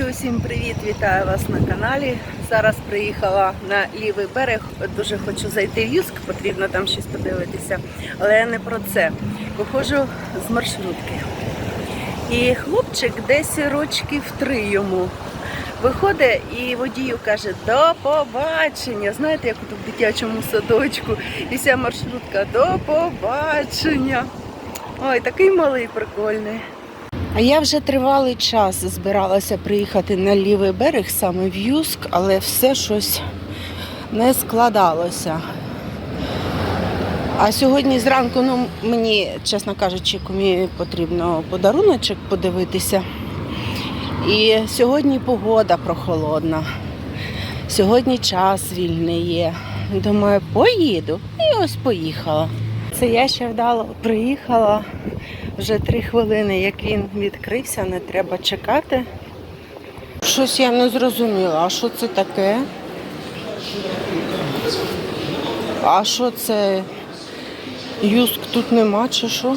Друзі, усім привіт! Вітаю вас на каналі. Зараз приїхала на лівий берег. Дуже хочу зайти в Юск, потрібно там щось подивитися. Але я не про це. Виходжу з маршрутки. І хлопчик десь рочків три йому. Виходить і водію каже, до побачення. Знаєте, як в дитячому садочку. І вся маршрутка до побачення. Ой, такий малий прикольний. А я вже тривалий час збиралася приїхати на лівий берег, саме в Юск, але все щось не складалося. А сьогодні зранку, ну мені, чесно кажучи, комі потрібно подаруночок подивитися. І сьогодні погода прохолодна. Сьогодні час вільний є. Думаю, поїду. І ось поїхала. Це я ще вдало приїхала. Вже три хвилини, як він відкрився, не треба чекати. Щось я не зрозуміла, а що це таке? А що це? Юск тут нема чи що?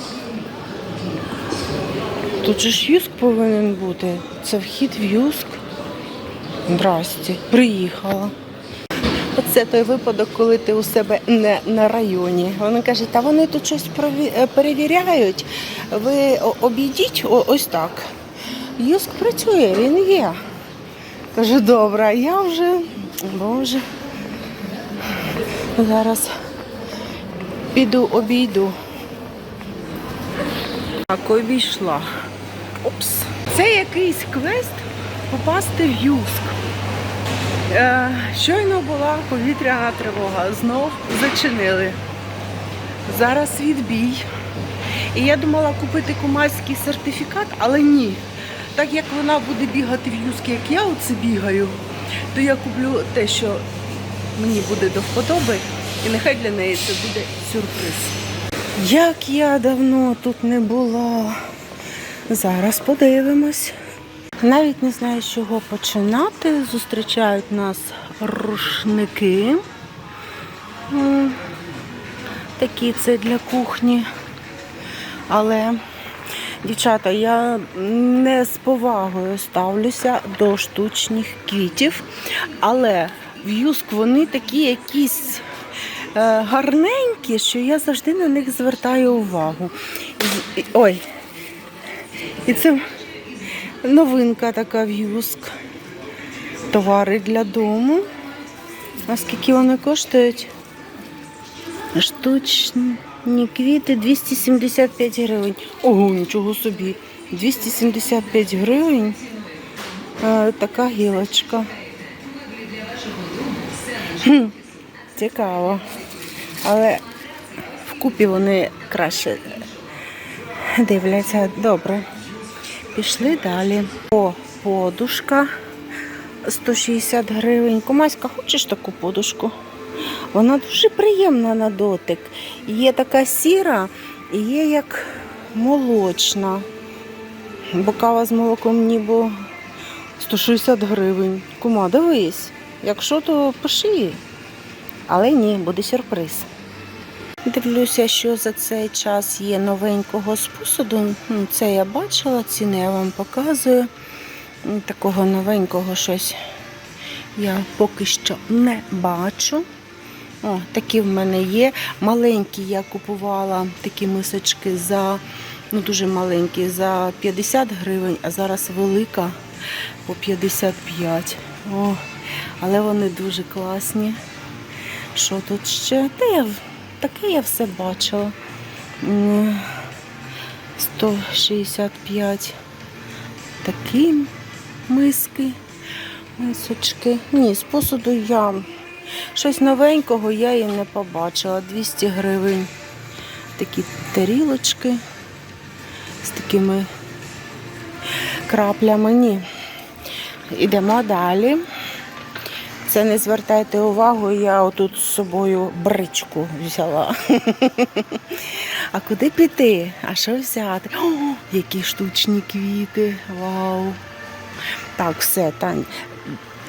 Тут же ж Юск повинен бути. Це вхід в Юск. Здрасте, приїхала. Оце той випадок, коли ти у себе не на районі. Вони кажуть, та вони тут щось е, перевіряють. Ви обійдіть ось так. Юск працює, він є. Кажу, добре, а я вже, боже. Зараз піду обійду. Так, обійшла. Опс. Це якийсь квест попасти в Юск. Е, Щойно була повітряна тривога. Знов зачинили. Зараз відбій. І я думала купити кумальський сертифікат, але ні. Так як вона буде бігати в юск, як я оце бігаю, то я куплю те, що мені буде до вподоби, і нехай для неї це буде сюрприз. Як я давно тут не була. Зараз подивимось. Навіть не знаю, з чого починати. Зустрічають нас рушники. Такі це для кухні. Але, дівчата, я не з повагою ставлюся до штучних квітів. Але в Юск вони такі якісь е, гарненькі, що я завжди на них звертаю увагу. Ой. І це новинка така в Юск. Товари для дому. А скільки вони коштують? Штучні квіти 275 гривень. Ого, нічого собі. 275 гривень. Е, така гілочка. Хм, цікаво. Але вкупі вони краще дивляться. Добре. Пішли далі. О, подушка 160 гривень. Комаська, хочеш таку подушку? Вона дуже приємна на дотик. Є така сіра і є як молочна. Бо кава з молоком ніби 160 гривень. Кума, дивись. Якщо, то пиши. Але ні, буде сюрприз. Дивлюся, що за цей час є новенького з Це я бачила, ціни я вам показую. Такого новенького щось я поки що не бачу. О, такі в мене є. Маленькі я купувала такі мисочки за ну дуже маленькі, за 50 гривень, а зараз велика по 55. О, але вони дуже класні. Що тут ще? Та я таке я все бачила. 165 такі миски, мисочки. Ні, з посуду я щось новенького я і не побачила. 200 гривень. Такі тарілочки з такими краплями. Ні. Ідемо далі. Це не звертайте увагу, я отут з собою бричку взяла. А куди піти? А що взяти? О, які штучні квіти. Вау. Так, все, Тань.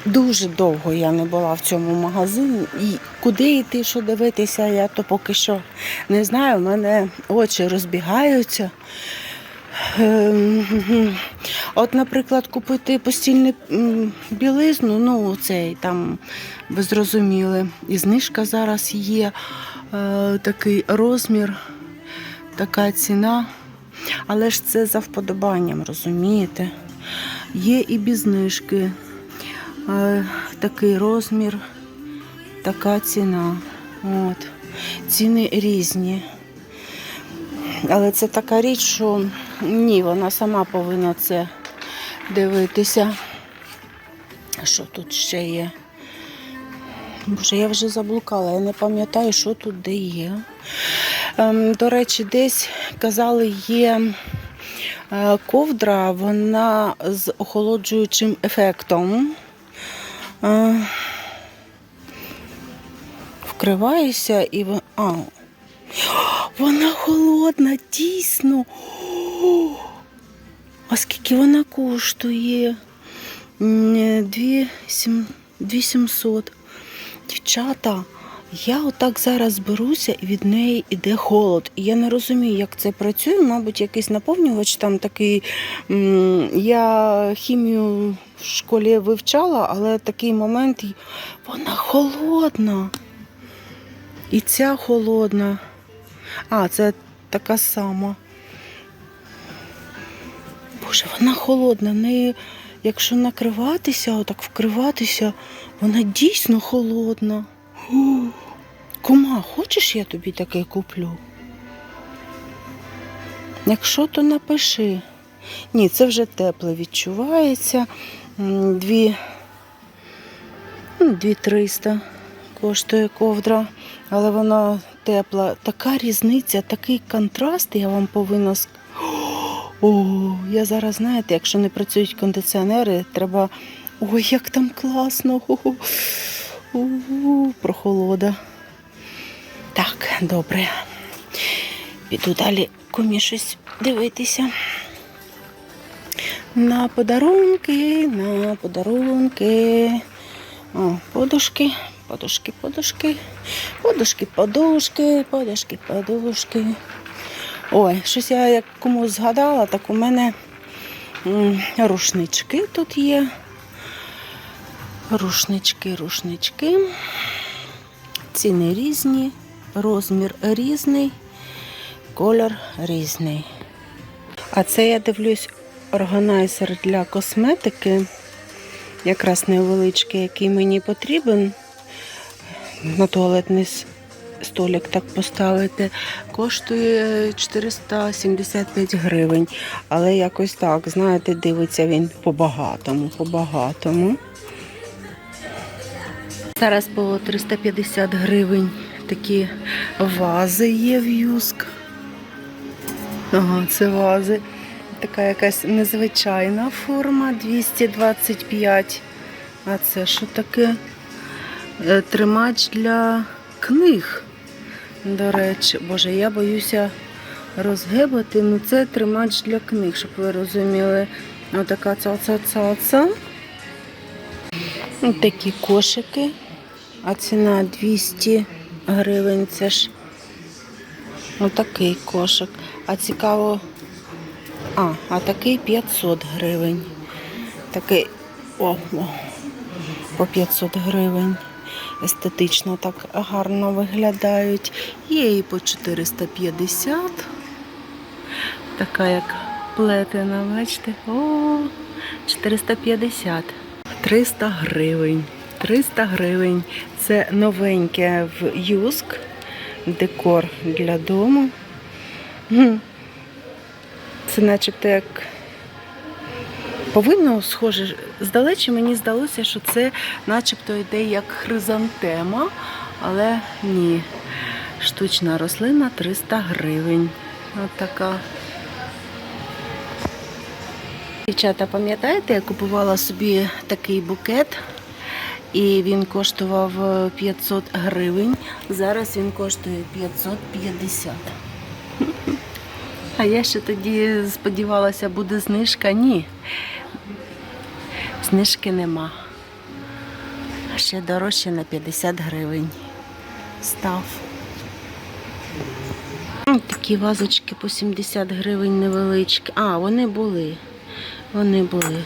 Дуже довго я не була в цьому магазині. І куди йти, що дивитися, я то поки що не знаю. У мене очі розбігаються. Ем, От, наприклад, купити постільну білизну, ну цей там ви зрозуміли. І знижка зараз є е, такий розмір, така ціна. Але ж це за вподобанням, розумієте? Є і без знижки. Е, такий розмір, така ціна. От. Ціни різні. Але це така річ, що ні, вона сама повинна це дивитися. Що тут ще є? Боже, я вже заблукала, я не пам'ятаю, що тут де є. Ем, до речі, десь казали, є е, ковдра, вона з охолоджуючим ефектом. Е, вкриваєшся і вон- а, вона холодна, дійсно. А скільки вона коштує? М, Дві сім- дві сімсот. Дівчата, я отак зараз беруся і від неї йде холод. І я не розумію, як це працює. Мабуть, якийсь наповнювач там такий. Я хімію в школі вивчала, але такий момент вона холодна. І ця холодна. А, це така сама. Боже, вона холодна. В неї, якщо накриватися, отак вкриватися, вона дійсно холодна. Кума, хочеш я тобі таке куплю? Якщо, то напиши. Ні, це вже тепле відчувається. Дві, ну, дві 300 коштує ковдра, але вона тепла. Така різниця, такий контраст, я вам повинна сказати. О, я зараз, знаєте, якщо не працюють кондиціонери, треба. Ой, як там класно. Хо-хо. У, Прохолода. Так, добре. Піду далі комі щось дивитися. На подарунки, на подарунки. О, подушки, подушки, подушки, подушки, подушки, подушки, подушки. Ой, щось я як комусь згадала, так у мене рушнички тут є. Рушнички, рушнички. Ціни різні, розмір різний, колір різний. А це я дивлюсь органайзер для косметики, якраз невеличкий, який мені потрібен. На туалетний столик так поставити, коштує 475 гривень. Але якось так, знаєте, дивиться він по-багатому, по-багатому. Зараз по 350 гривень такі вази є в Юск. Ага, це вази. Така якась незвичайна форма 225. А це що таке? Е, Тримач для книг. До речі, боже, я боюся розгибати. Ну це тримач для книг, щоб ви розуміли. Отака цаца-цаца. Ось Такі кошики. А ціна 200 гривень. Це ж отакий кошик. А цікаво. А, а такий 500 гривень. Такий о, о, по 500 гривень. Естетично так гарно виглядають. Є і по 450. Така як плетена, бачите? О, 450. 300 гривень. 300 гривень. Це новеньке в Юск. Декор для дому. Це начебто як повинно схоже. Здалечі мені здалося, що це начебто йде як хризантема, але ні. Штучна рослина 300 гривень. От така. Дівчата, пам'ятаєте, я купувала собі такий букет, і він коштував е, 500 гривень. Зараз він коштує 550. А я ще тоді сподівалася, буде знижка. Ні. Знижки нема. Ще дорожче на 50 гривень. Став. Такі такі вазочки по 70 гривень невеличкі. А, вони були. Вони були.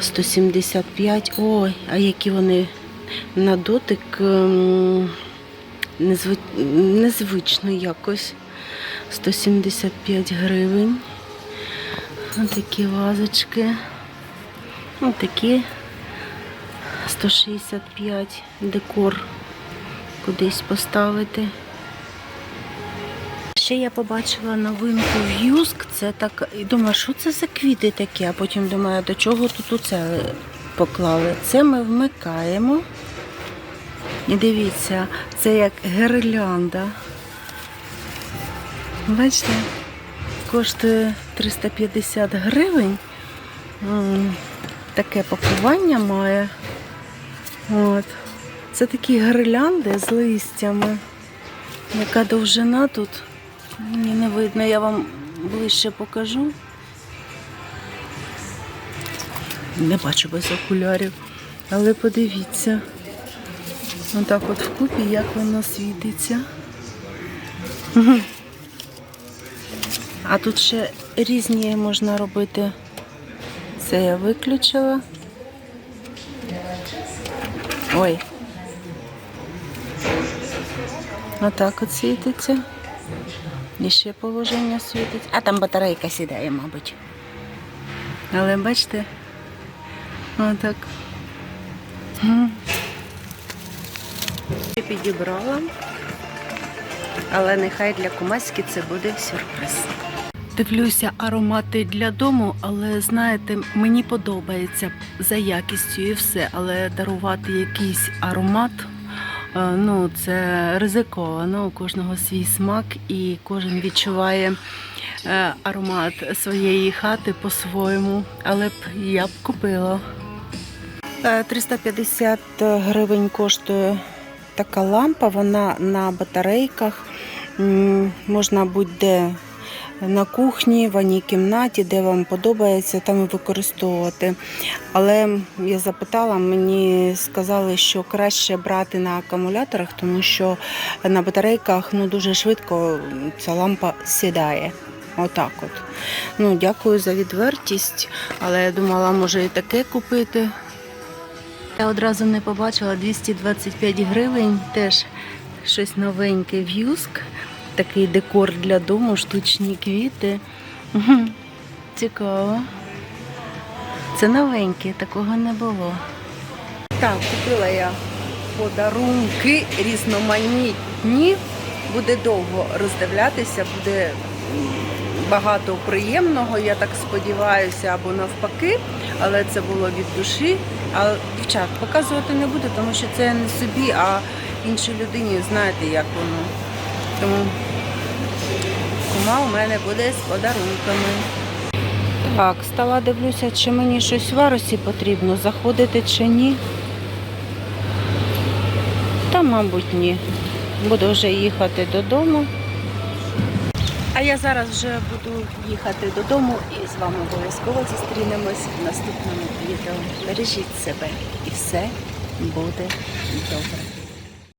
175. Ой, а які вони на дотик ем, незви... незвично якось. 175 гривень. Ось такі вазочки. Ось такі 165 декор кудись поставити. Ще я побачила новинку в Юск. Це так. І думаю, що це за квіти такі? А потім думаю, до чого тут оце поклали. Це ми вмикаємо. І дивіться, це як гірлянда. Бачите, коштує 350 гривень. Таке пакування має. От. Це такі гірлянди з листями. Яка довжина тут? Мені не видно, я вам ближче покажу. Не бачу без окулярів. Але подивіться. Отак от вкупі, як воно світиться. А тут ще різні можна робити. Це я виключила. Ой. Отак от світиться. І ще положення світить. А там батарейка сідає, мабуть. Але бачите? Отак. Я підібрала. Але нехай для кумаськи це буде сюрприз. Дивлюся аромати для дому, але знаєте, мені подобається за якістю і все, але дарувати якийсь аромат. е, Ну, це ризиковано, у кожного свій смак, і кожен відчуває е, аромат своєї хати по-своєму. Але б я б купила. Е, 350 гривень коштує така лампа, вона на батарейках. Можна будь-де на кухні, в ванній кімнаті, де вам подобається, там використовувати. Але я запитала, мені сказали, що краще брати на акумуляторах, тому що на батарейках ну, дуже швидко ця лампа сідає. Отак от. Ну, дякую за відвертість, але я думала, може і таке купити. Я одразу не побачила 225 гривень, теж щось новеньке в Юск. Такий декор для дому, штучні квіти. Цікаво. Це новеньке, такого не було. Так, купила я подарунки різноманітні. Буде довго роздивлятися, буде багато приємного, я так сподіваюся, або навпаки, але це було від душі. А дівчат показувати не буду, тому що це не собі, а іншій людині, знаєте, як воно. Тому кума у мене буде з подарунками. Так, стала дивлюся, чи мені щось в Арусі потрібно, заходити чи ні. Та, мабуть, ні. Буду вже їхати додому. А я зараз вже буду їхати додому і з вами обов'язково зустрінемось в наступному відео. Бережіть себе і все буде добре.